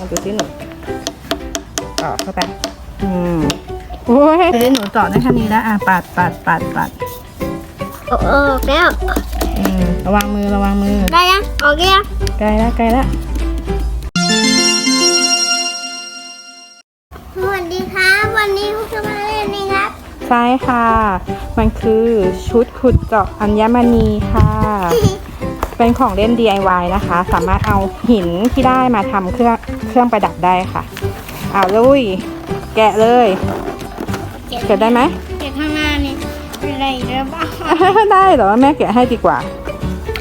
มาดูสิหนูต่อเข้าไป อืมโอ้ยเฮ้ยหนูต่อได้แค่นี้แล้วอะปัดปัดปัดปัดออกออกแล้วอืมระวังมือระวังมือ ได้ยังออกยังใกล้แล้วใกล้แล้วสวัสดีครับ วันนี้คุณจะมาเล่นนี่ครับใช่ค่ะ มันคือชุดขุดเจาะอัญมณีค่ะ เป็นของเล่น DIY นะคะ สามารถเอาหินที่ได้มาทำเครื่องเครื่องประดับได้ค่ะเอาลุย แกะเลย แกะได้ไหมเก็บข้างหน้านี่เป็นอะไรหรือเปล่าได้แต่ว่าแม่แกะให้ดีกว่า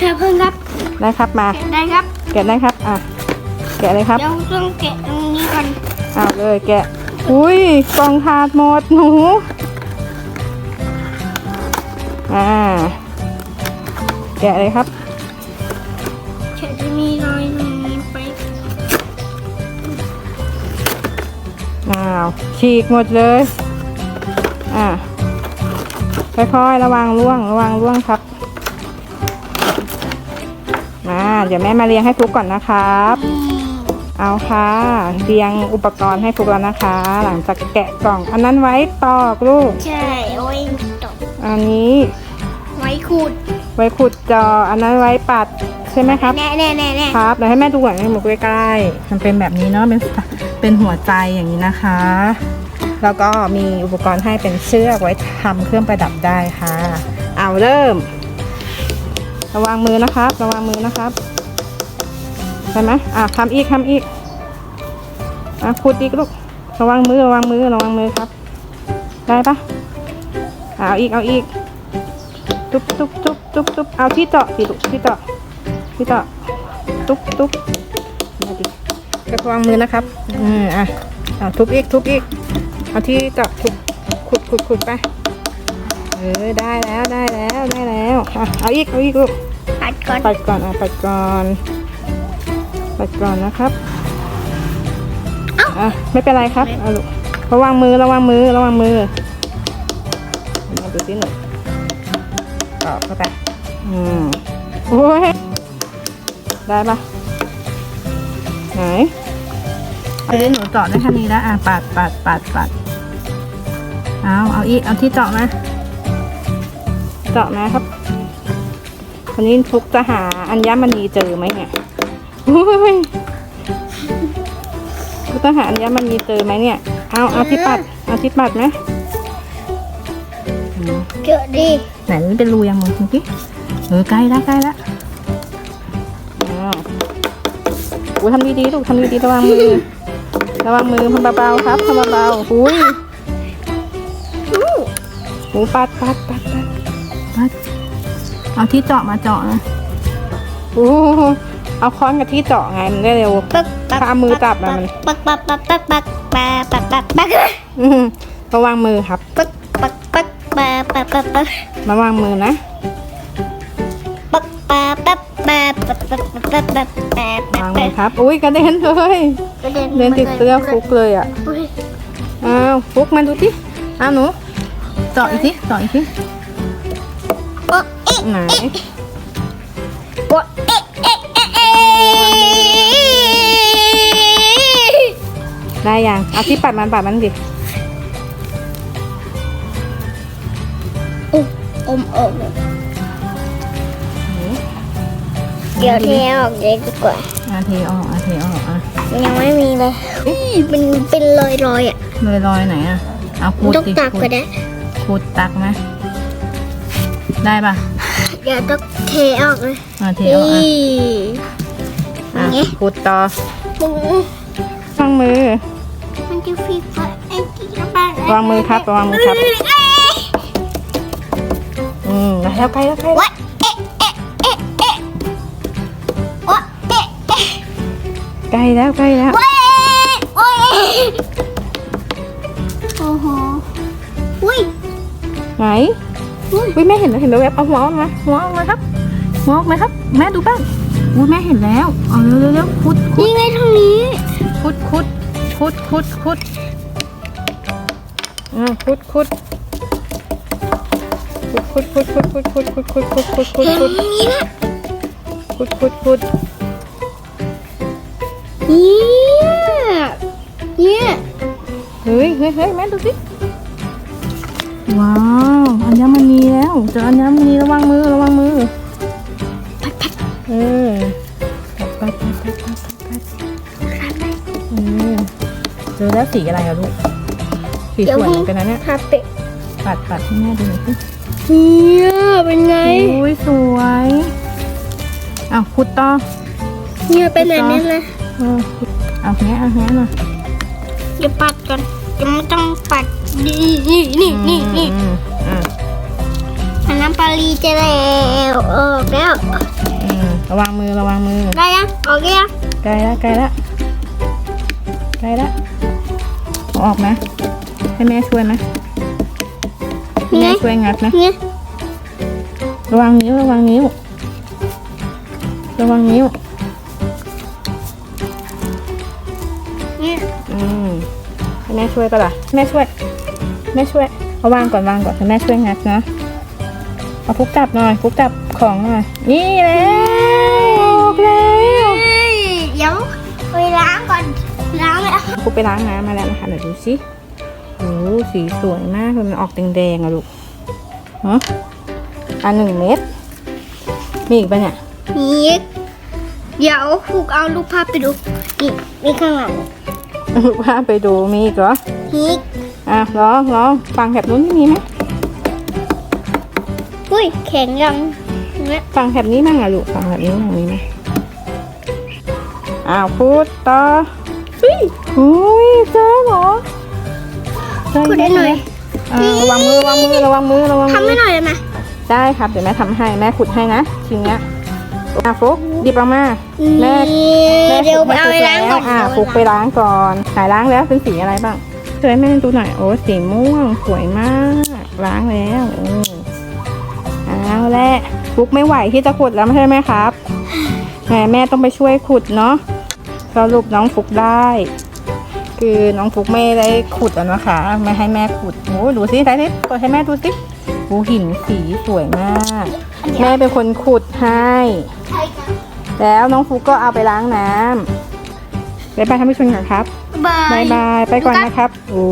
ครับเพิ่งครับได้ครับมาเก็บได้ครับ แกะได้ครับอะแกะเลยครับเดี๋ยวต้องแกะตรงนี้ก่อนเอาเลยแกะอุ้ยกล่องขาดหมดหนูอ่าแกะเลยครับฉันจะ มีรอยตรงนี้ไปอ้าวฉีกหมดเลย อ่าค่อยๆระวังร่วงระวังร่วงครับ มาเดี๋ยวแม่มาเรียงให้ฟุกก่อนนะครับ เอาค่ะเรียงอุปกรณ์ให้ฟุกแล้วนะคะ หลังจากแกะกล่อง อันนั้นไว้ตอกลูก ใช่เอาไว้ตกอันนี้ ไว้ขูด ไว้ขุดจอ อันนั้นไว้ปัดใช่ไหมครับ แน่แน่แน่แน่ครับเดี๋ยวให้แม่ดูก่อนให้หมูใกล้ๆมันเป็นแบบนี้เนาะ เป็น เป็นหัวใจอย่างนี้นะคะ แล้วก็มีอุปกรณ์ให้เป็นเชือกไว้ทำเครื่องประดับได้ค่ะ เอาเริ่ม ระวังมือนะครับ ระวังมือนะครับใช่ไหมอะทำอีกทำอีก อะขุดอีกลูก ระวังมือ ระวังมือ ระวังมือครับ ได้ปะอะเอาอีก เอาอีก ตุ๊บตุ๊บตุ๊บตุ๊บตุ๊บเอาที่เจาะสิลูกที่เจาะที่เจาะตุ๊บตุ๊บมาดิระวังมือนะครับอืมอะอะทุบอีกทุบอีกเอาที่เจาะทุบขุดขุดขุดไปเออได้แล้วได้แล้วได้แล้วอะเอาอีกเอาอีกลูกปัดก่อนปัดก่อนอะปัดก่อนปัดก่อนนะครับอะไม่เป็นไรครับเอาลูกระวังมือระวังมือระวังมือมาดูสิหนู ตอกเข้าไป อืมโอ้ยได้ปะไหนเอ้ยหนูเจาะได้แค่นี้แล้วอะปัดปัดปัดปัดเอาเอาอีกเอาที่เจาะมาเจาะมาครับวันนี้ทุกจะหาอัญมณีเจอไหมเนี่ยโอ้ยทุกจะหาอัญมณีเจอไหมเนี่ย เอาเอาที่ปัดเอาที่ปัดไหมอืม เจอดีไหนมันเป็นรูยังมึงดูสิเออใกล้แล้วใกล้แล้วอ้าวอุ้ยทำดีๆลูกทำดีๆระวังมือ ระวังมือทำเบาๆครับทำเบาๆอุ้ยหูปัดปัดปัดปัดปัดเอาที่เจาะมาเจาะนะโอ้โหเอาค้อนกับที่เจาะไงมันได้เร็วปักปักถ้าเอามือจับอะมันปักปักปักปักปักปักปักปักปักอื้อหือระวังมือครับปักปักปัก ปักปักปักปักระวังมือนะปักปักปักปักปักปักปักปักปักระวังมือครับ อุ้ยกระเด็นเลยกระเด็นเดินติดเสื้อฟุกเลยอะอ้าวฟุกมาดูสิอ้าวหนูเจาะอีกสิเจาะอีกสิโอ๊ะเอ๊ะไหนโอ๊ะเอ๊ะเอ๊ะเอ๊ะเอ๊ะได้ยังเอาที่ปัดมันปัดมันดิ อุ๊ยอมออกเลยเดี๋ยวเทออกเลยดีกว่าอาเทออกอาเทออกอะยังไม่มีเลยอุ๊ยมันเป็นรอยรอยๆอะเลยรอยไหนอะเอาขูดต้องดิตักขูก็ดได้ขูดตักไหมได้ปะเดี๋ยวต้องเทออกเลยอาเทนี่ออกอะอะนี่ขูดต่อปุ้งวางมือ มันจะฟีฟ้าไอ้ที่ระบาดวางมือครับวางมือครับอื มแล้วใกล้แล้วใกล้แล้ววะเอ๊ะเอ๊ะเอ๊ะเอ๊ะวะเอ๊ะเอ๊ะใกล้แล้วใกล้แล้วเว้ยโอ้ยโอ้โหอุ้ยไหนอุ้ยแม่เห็นแล้วเห็นแล้วแวบเอาหัวออกมาหัวออกมาครับหัวออกมาครับ แม่ดูบ้างอุ้ยแม่เห็นแล้วเอาเร็วเร็วเร็วขุดขุดนี่ไงทางนี้ขุดขุดขุดขุดขุดอ่าขุดขุด ขุดขุดขุดขุดขุดขุดขุดขุดขุดขุดขุดเห็นขุดนี้นะขุดขุดขุดนี่เฮ้ยเฮ้ยแม่ดูสิว้าวอัญมณีแล้วเจออัญมณีระวังมือระวังมือเออปัดปัดปัดปัดปัดปัดเออเจอแล้วสีอะไรอะลูกสีสวยเหมือนกันนะเนี่ยพาเป็ดปัดปัดให้แม่ดูหน่อยสิ เนี่ยเป็นไง อุ้ยสวยอ้าวขุดต่อเนี่ยเป็นแบบนี้เลยเออขุดเอาแงะเอาแงะหน่อยเดี๋ยวปัดก่อนยังไม่ต้องปัดนี่นี่นี่นี่นี่อืมอืมอันน้ำปลาลีจะแล้วออกแล้วอืมระวังมือระวังมือได้ยังออกยังใกล้ละใกล้ละใกล้ละเอาออกไหมให้แม่ช่วยไหม ให้แม่ช่วยงัดนะ เนี่ยระวังนิ้วระวังนิ้ว ระวังนิ้ว เนี่ยอืมให้แม่ช่วยก็ล่ะแม่ช่วย แม่ช่วยเอาวางก่อนวางก่อนให้แม่ช่วยงัดนะเอาฟุกจับหน่อยฟุกจับของหน่อยนี่แล้วออกแล้วเฮ้ยเดี๋ยวไปล้างก่อนล้างแล้วฟุกไปล้างน้ำมาแล้วนะคะเดี๋ยวดูสิ โอ้สีสวยมากเลยมันออกแดงๆอะลูกฮะอันหนึ่งเม็ดมีอีกปะเนี่ยนี่เดี๋ยวผูกเอารูปภาพไปดูนี่นี่ข้างหลังว่าไปดูมีอีกเหรอนี่อะลองลองฟังแถบนู้นมีไหมอุ้ยแข็งยังเนี่ยฟังแถบนี้มั่งอะลูกฟังแถบนี้มั่งมีไหมอ้าวพูดต่อเฮ้ยอุ้ยเจอเหรอ เจอพูดได้หน่อยอ่าระวังมือระวังมือระวังมือระวังทำมืให้อหน่อยได้ไหมได้ครับ เดี๋ยวแม่ทำให้แม่ขุดให้นะทีเนี้ยอะฟุกดิบออกมา แม่ แม่เดี๋ยวฟุกไปเอาไปล้างก่อนอะฟุกไปล้างก่อนหายล้างแล้วเป็นสีอะไรบ้างช่วยแม่ดูหน่อยโอ้สีม่วงสวยมาก ล้างแล้วโอ้เอาแหละฟุกไม่ไหวที่จะขุดแล้วไม่ใช่ไหมครับแม่แม่ต้องไปช่วยขุดเนาะสรุปน้องฟุกได้ คือน้องฟุกไม่ได้ขุดอะนะคะ ไม่ให้แม่ขุดโอ้ดูสิได้สิเปิดให้แม่ดูสิโอ้หินสีสวยมาก แม่เป็นคนขุดให้ใช่ครับแล้วน้องฟุกก็เอาไปล้างน้ำบ๊ายบายท่านผู้ชมก่อนครับ บาบายยบาย ไปก่อนนะครับ โอ้